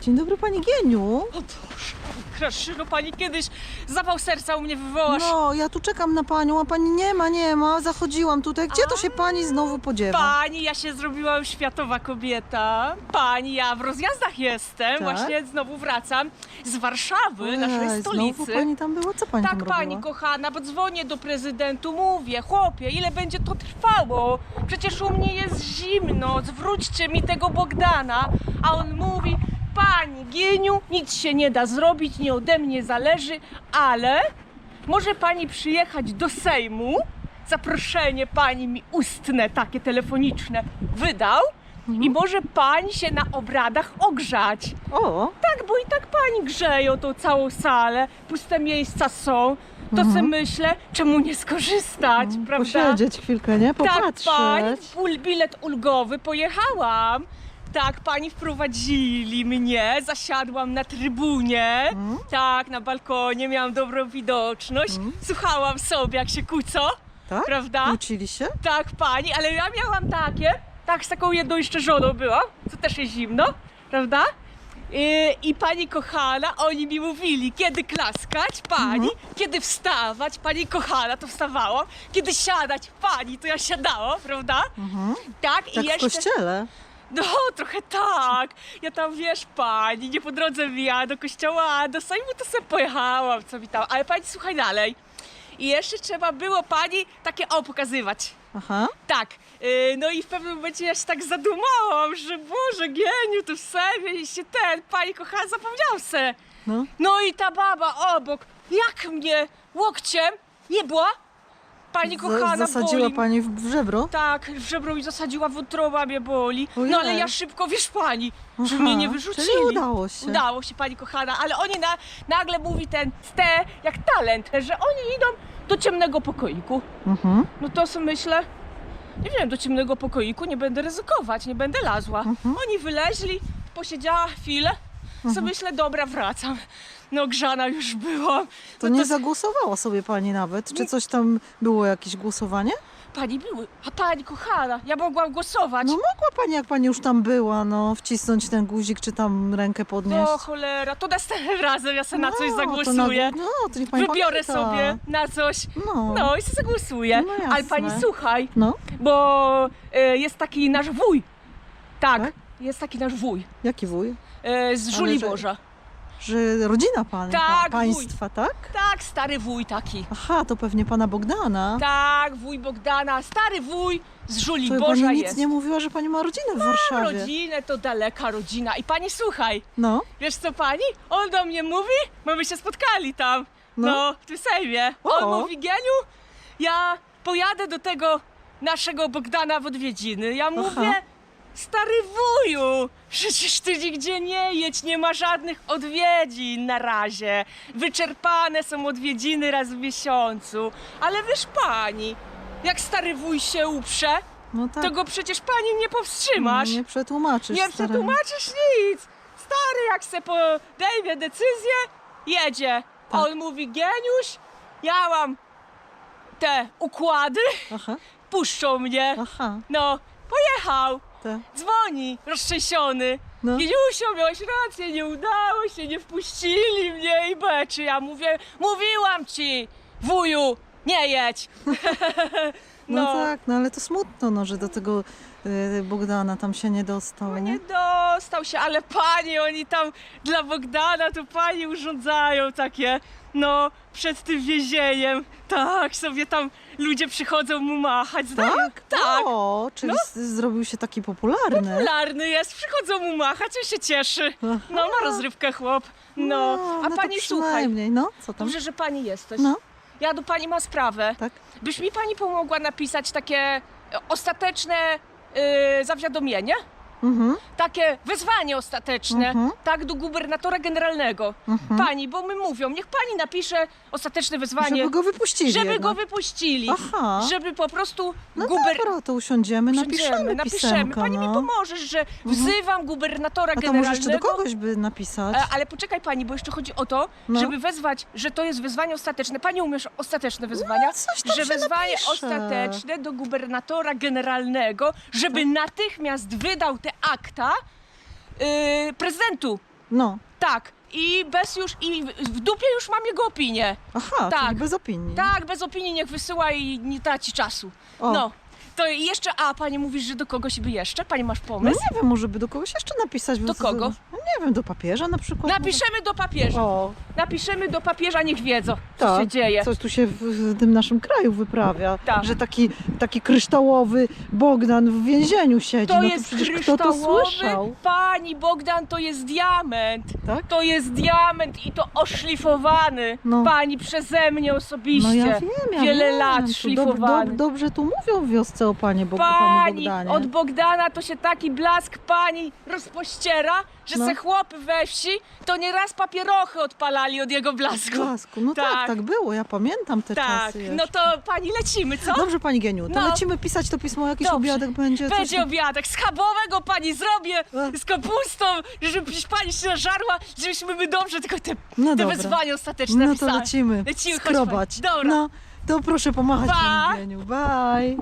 Dzień dobry Pani Gieniu. O Boże, Kraszyno, pani kiedyś zawał serca u mnie wywołasz. No, ja tu czekam na Panią, a Pani nie ma, nie ma. Zachodziłam tutaj. Gdzie to się Pani znowu podziewa? Pani, ja się zrobiłam światowa kobieta. Pani, ja w rozjazdach jestem. Tak? Właśnie znowu wracam z Warszawy, naszej Ej, stolicy. Znowu Pani tam była? Co Pani tak, tam robiła? pani kochana, bo dzwonię do prezydentu, mówię, chłopie, ile będzie to trwało? Przecież u mnie jest zimno, zwróćcie mi tego Bogdana. A on mówi, pani Gieniu, nic się nie da zrobić, nie ode mnie zależy, ale może pani przyjechać do Sejmu, zaproszenie pani mi ustne, takie telefoniczne, wydał Mhm. i może pani się na obradach ogrzać. O, Tak, bo i tak pani grzeją tą całą salę, puste miejsca są. To Mhm. sobie myślę, czemu nie skorzystać, prawda? posiedzieć chwilkę, nie? Tak, Popatrzeć. pani, ul- bilet ulgowy, pojechałam. Tak, pani wprowadzili mnie, zasiadłam na trybunie, Mm. tak, na balkonie, miałam dobrą widoczność, Mm. słuchałam sobie, jak się kłócą, Tak? prawda? Kłócili się? Tak, pani, ale ja miałam takie, tak z taką jedną jeszcze żoną byłam, co też jest zimno, prawda? I, I pani kochana, oni mi mówili, kiedy klaskać, pani, kiedy wstawać, pani kochana, to wstawałam, kiedy siadać, pani, to ja siadałam, prawda? Mhm. Tak, i Tak w jeszcze... kościele. No, trochę tak. Ja tam, wiesz, pani, nie po drodze mijała do kościoła, a do Sejmu to sobie pojechałam, co mi tam. Ale pani, słuchaj dalej. I jeszcze trzeba było pani takie o pokazywać. Aha. Tak, yy, no i w pewnym momencie ja się tak zadumałam, że Boże, geniu, to w Sejmie i się ten, pani kochana, zapomniałam se. No. No i ta baba obok, jak mnie łokciem jebła, pani Za- kochana, Zasadziła boli. Pani w żebro? Tak, w żebro mi zasadziła, wątroba mnie boli. Ojej. No ale ja szybko, wiesz pani, że Aha, mnie nie wyrzucili. czyli udało się. Udało się, pani kochana, ale oni na, nagle mówi ten ste jak talent, że oni idą do ciemnego pokoiku. Mhm. No to sobie myślę, nie wiem, do ciemnego pokoiku nie będę ryzykować, nie będę lazła. Mhm. Oni wyleźli, posiedziała chwilę, sobie myślę, dobra, wracam. No grzana już byłam. To no nie zagłosowała sobie Pani nawet? Czy coś tam było, jakieś głosowanie? Pani były, a pani kochana, ja mogłam głosować. No mogła Pani, jak Pani już tam była, no wcisnąć ten guzik, czy tam rękę podnieść. O cholera, to następnym razem ja sobie na coś No, zagłosuję. To na, no, to niech Pani Wybiorę pamięta. sobie na coś. No. No i sobie zagłosuję. No Ale pani jasne. słuchaj, No, bo e, jest taki nasz wuj. Tak, Tak? jest taki nasz wuj. jaki wuj? E, z Ale Żoliborza. Że rodzina Pani, Tak, Państwa, tak? Tak, stary wuj taki. Aha, to pewnie Pana Bogdana. Tak, wuj Bogdana, stary wuj z to Żoliborza Pani nic jest. nie mówiła, że Pani ma rodzinę w Warszawie. Rodzinę to daleka rodzina. I pani słuchaj, No, wiesz co pani? On do mnie mówi, bo my się spotkali tam. No. No, w tym Sejmie. O. On mówi, Geniu, ja pojadę do tego naszego Bogdana w odwiedziny. Ja mówię, stary wuju, przecież ty nigdzie nie jedź, nie ma żadnych odwiedzin na razie. Wyczerpane są odwiedziny raz w miesiącu. Ale wiesz pani, jak stary wuj się uprze, no tak. to go przecież pani nie powstrzymasz. Nie przetłumaczysz. Nie staremu. przetłumaczysz nic. Stary, jak se podejmie decyzję, jedzie. Tak. On mówi, geniusz, ja mam te układy, Aha, puszczą mnie. aha, No, pojechał. Dzwoni, roztrzęsiony. No. Geniusio, miałeś rację, nie udało się, nie wpuścili mnie i beczy. Ja mówię, mówiłam ci, wuju, nie jedź. No, tak, no ale to smutno, no, że do tego y, Bogdana tam się nie dostał, No nie? dostał się, ale pani, oni tam dla Bogdana to pani urządzają takie, no, przed tym więzieniem. Tak, sobie tam ludzie przychodzą mu machać. Tak? Tak. O, czyli No. z- zrobił się taki popularny. Popularny jest, przychodzą mu machać, on się cieszy. No, ma rozrywkę chłop. No, a to pani słuchaj, przynajmniej. No, co tam? dobrze, że pani jesteś. No, Ja do pani mam sprawę. tak. Byś mi pani pomogła napisać takie ostateczne e, zawiadomienie? Mhm, takie wezwanie ostateczne, Mhm. tak, do gubernatora generalnego. mhm. Pani, bo my mówią, niech pani napisze ostateczne wezwanie, Żeby go wypuścili żeby jednak. go wypuścili. Aha. Żeby po prostu No guber... dobra, to usiądziemy, napiszemy napiszemy. pisemko, Pani no. mi pomożesz, że wzywam gubernatora A to może generalnego. jeszcze do kogoś by napisać? E, Ale poczekaj pani, bo jeszcze chodzi o to, No. żeby wezwać, że to jest wezwanie ostateczne. Pani umiesz ostateczne wezwania? No, coś tam że się wezwanie napisze. ostateczne do gubernatora generalnego, żeby natychmiast wydał te akta yy, prezydentu No. Tak. I bez już, i w- dupie już mam jego opinię. Aha, Tak. czyli bez opinii. Tak, bez opinii niech wysyła i nie traci czasu. O. No. To jeszcze, a pani mówisz, że do kogoś by jeszcze? Pani masz No pomysł? nie wiem, może by do kogoś jeszcze napisać. bo Do kogo? No nie wiem, do papieża na przykład. Napiszemy do papieża. O, Napiszemy do papieża, niech wiedzą, co tak. się dzieje. Coś tu się w, w tym naszym kraju wyprawia. Tak. Że taki, taki kryształowy Bogdan w więzieniu siedzi. To no jest to przecież kto to kryształowy, słyszał? pani Bogdan, to jest diament. Tak? To jest diament i to oszlifowany. No. Pani przeze mnie osobiście. No ja wiem, ja Wiele wiem. lat Tu szlifowany. Dob, dob, dobrze tu mówią w wiosce o panie, Bog, panu Pani, Bogdanie. od Bogdana to się taki blask pani rozpościera, że No. se chłopy we wsi to nieraz papierochy odpalali od jego blasku. Blasku. No tak. Tak. tak, było, ja pamiętam te Tak, czasy no jeszcze. to pani lecimy, co? Dobrze pani Geniu, to No. lecimy pisać to pismo, jakiś Dobrze. obiadek będzie. coś Będzie tam- obiadek, schabowego pani zrobię z kapustą, żeby pani się nażarła, żebyśmy my dobrze tylko te, No te dobra. wezwania ostateczne No to napisali. lecimy. Lecimy, chodź skrobać. Dobra. No, to proszę pomachać Pa. pani Geniu. Bye.